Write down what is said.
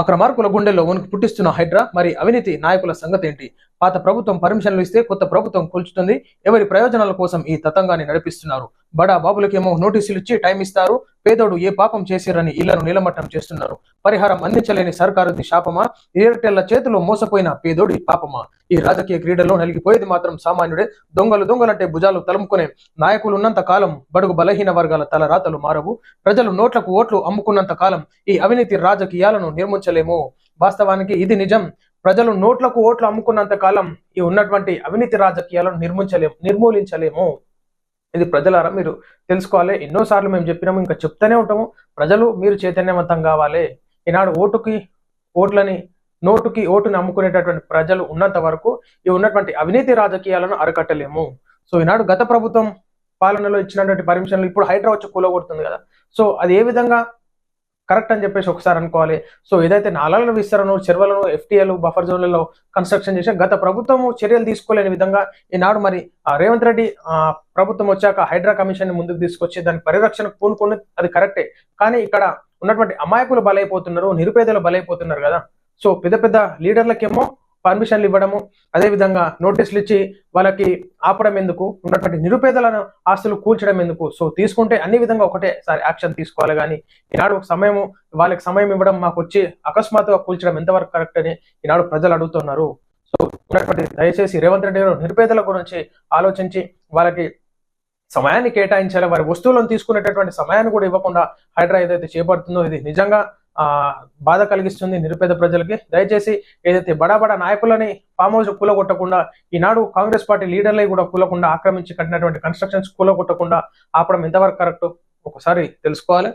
అక్రమార్కుల గుండెల్లో వణుకు పుట్టిస్తున్న హైడ్రా మరి అవినీతి నాయకుల సంగతి ఏంటి? పాత ప్రభుత్వం పర్మిషన్లు ఇస్తే కొత్త ప్రభుత్వం కూల్చుతుంది. ఎవరి ప్రయోజనాల కోసం ఈ తతంగాన్ని నడిపిస్తున్నారు? బడా బాబులకేమో నోటీసులు ఇచ్చి టైం ఇస్తారు. పేదోడు ఏ పాపం చేసిరని ఇళ్ళను నిలమట్టం చేస్తున్నారు. పరిహారం అందించలేని సర్కారుది శాపమా? ఎయిర్టెల్ల చేతిలో మోసపోయిన పేదోడి పాపమా? ఈ రాజకీయ క్రీడలో నలిగిపోయేది మాత్రం సామాన్యుడే. దొంగలు దొంగలంటే భుజాలు తలుముకునే నాయకులు ఉన్నంత కాలం బడుగు బలహీన వర్గాల తలరాతలు మారవు. ప్రజలు నోట్లకు ఓట్లు అమ్ముకున్నంత కాలం ఈ అవినీతి రాజకీయాలను నిర్మించలేము. వాస్తవానికి ఇది నిజం. ప్రజలు నోట్లకు ఓట్లు అమ్ముకున్నంత కాలం ఈ ఉన్నటువంటి అవినీతి రాజకీయాలను నిర్మించలేము నిర్మూలించలేము. ఇది ప్రజలారా మీరు తెలుసుకోవాలి. ఎన్నోసార్లు మేము చెప్పినాము ఇంకా చెప్తూనే ఉంటాము. ప్రజలు మీరు చైతన్యవంతం కావాలి. ఈనాడు ఓటుకి ఓట్లని నోటుకి ఓటుని అమ్ముకునేటటువంటి ప్రజలు ఉన్నంత వరకు ఈ ఉన్నటువంటి అవినీతి రాజకీయాలను అరికట్టలేము. సో ఈనాడు గత ప్రభుత్వం పాలనలో ఇచ్చినటువంటి పర్మిషన్లు ఇప్పుడు హైడ్రా వచ్చి కూలగొడుతుంది కదా. సో అది ఏ విధంగా కరెక్ట్ అని చెప్పేసి ఒకసారి అనుకోవాలి. సో ఏదైతే నాలాల విస్తరణను చెరువులను ఎఫ్టీఏలు బఫర్ జోన్లలో కన్స్ట్రక్షన్ చేసి గత ప్రభుత్వము చర్యలు తీసుకోలేని విధంగా ఈనాడు మరి ఆ, రేవంత్ రెడ్డి ప్రభుత్వం వచ్చాక హైడ్రా కమిషన్ని ముందుకు తీసుకొచ్చి దాని పరిరక్షణకు పూనుకుని అది కరెక్టే. కానీ ఇక్కడ ఉన్నటువంటి అమాయకులు బలైపోతున్నారు నిరుపేదలు బలైపోతున్నారు కదా. సో పెద్ద పెద్ద లీడర్లకేమో పర్మిషన్లు ఇవ్వడము అదే విధంగా నోటీసులు ఇచ్చి వాళ్ళకి ఆపడం ఎందుకు ఉన్నటువంటి నిరుపేదలను ఆస్తులు కూల్చడం ఎందుకు? సో తీసుకుంటే అన్ని విధంగా ఒకటేసారి యాక్షన్ తీసుకోవాలి కానీ ఈనాడు సమయం వాళ్ళకి సమయం ఇవ్వడం మాకు వచ్చి అకస్మాత్తుగా కూల్చడం ఎంతవరకు కరెక్ట్ అని ఈనాడు ప్రజలు అడుగుతున్నారు. సో ఉన్నటువంటి దయచేసి రేవంత్ రెడ్డి గారు నిరుపేదల గురించి ఆలోచించి వాళ్ళకి సమయాన్ని కేటాయించాలి వారి వస్తువులను తీసుకునేటటువంటి సమయాన్ని కూడా ఇవ్వకుండా హైడ్రా ఏదైతే చేపడుతుందో ఇది నిజంగా బాధ కలిగిస్తుంది నిరుపేద ప్రజలకి. దయచేసి ఏదైతే బడా బడా నాయకులని ఫామ్ హౌస్ కూలగొట్టకుండా ఈనాడు కాంగ్రెస్ పార్టీ లీడర్లే కూడా కూలకుండా ఆక్రమించి కట్టినటువంటి కన్స్ట్రక్షన్స్ కూలగొట్టకుండా ఆపడం ఎంతవరకు కరెక్ట్? ఒకసారి తెలుసుకోవాలి.